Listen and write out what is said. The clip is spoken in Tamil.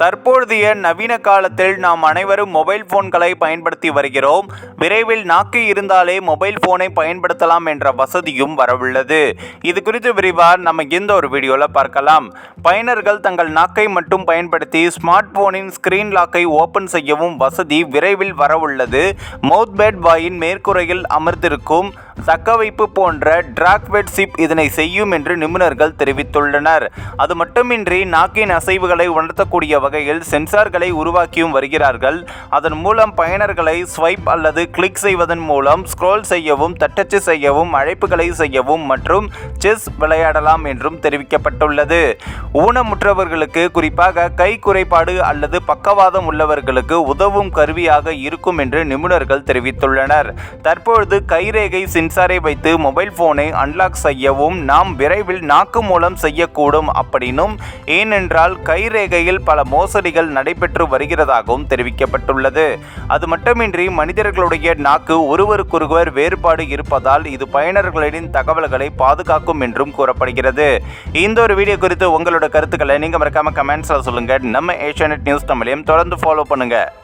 தற்பொழுதைய நவீன காலத்தில் நாம் அனைவரும் மொபைல் போன்களை பயன்படுத்தி வருகிறோம். விரைவில் நாக்கு இருந்தாலே மொபைல் போனை பயன்படுத்தலாம் என்ற வசதியும் வரவுள்ளது. இது குறித்து விரிவாக நம்ம இந்த ஒரு வீடியோவில் பார்க்கலாம். பயனர்கள் தங்கள் நாக்கை மட்டும் பயன்படுத்தி ஸ்மார்ட் போனின் ஸ்கிரீன் லாக்கை ஓபன் செய்யவும் வசதி விரைவில் வரவுள்ளது. மவுத் பேட் வாயின் மேற்கூரையில் அமர்ந்திருக்கும் தக்கவைப்பு போன்ற டிராக்வெட் சிப் இதனை செய்யும் என்று நிபுணர்கள் தெரிவித்துள்ளனர். அது மட்டுமின்றி நாக்கின் அசைவுகளை உணர்த்தக்கூடிய வகையில் சென்சார்களை உருவாக்கியும் வருகிறார்கள். அதன் மூலம் பயனர்களை ஸ்வைப் அல்லது கிளிக் செய்வதன் மூலம் ஸ்க்ரோல் செய்யவும் தட்டச்சு செய்யவும் அழைப்புகளை செய்யவும் மற்றும் செஸ் விளையாடலாம் என்றும் தெரிவிக்கப்பட்டுள்ளது. ஊனமுற்றவர்களுக்கு குறிப்பாக கை குறைபாடு அல்லது பக்கவாதம் உள்ளவர்களுக்கு உதவும் கருவியாக இருக்கும் என்று நிபுணர்கள் தெரிவித்துள்ளனர். தற்பொழுது கைரேகை சென்சாரை வைத்து மொபைல் போனை அன்லாக் செய்யவும் நாம் விரைவில் நாக்கு மூலம் செய்யக்கூடும் அப்படின்னும் ஏனென்றால் கைரேகையில் பல மோசடிகள் நடைபெற்று வருகிறதாகவும் தெரிவிக்கப்பட்டுள்ளது. அது மட்டுமின்றி மனிதர்களுடைய நாக்கு ஒருவருக்கொருவர் வேறுபாடு இருப்பதால் இது பயனர்களின் தகவல்களை பாதுகாக்கும் என்றும் கூறப்படுகிறது. இந்த ஒரு வீடியோ குறித்து உங்களோட கருத்துக்களை நீங்கள் மறக்காம கமெண்ட்ஸில் சொல்லுங்கள் நம்ம ஏஷியானெட் நியூஸ் தமிழையும் தொடர்ந்து ஃபாலோ பண்ணுங்கள்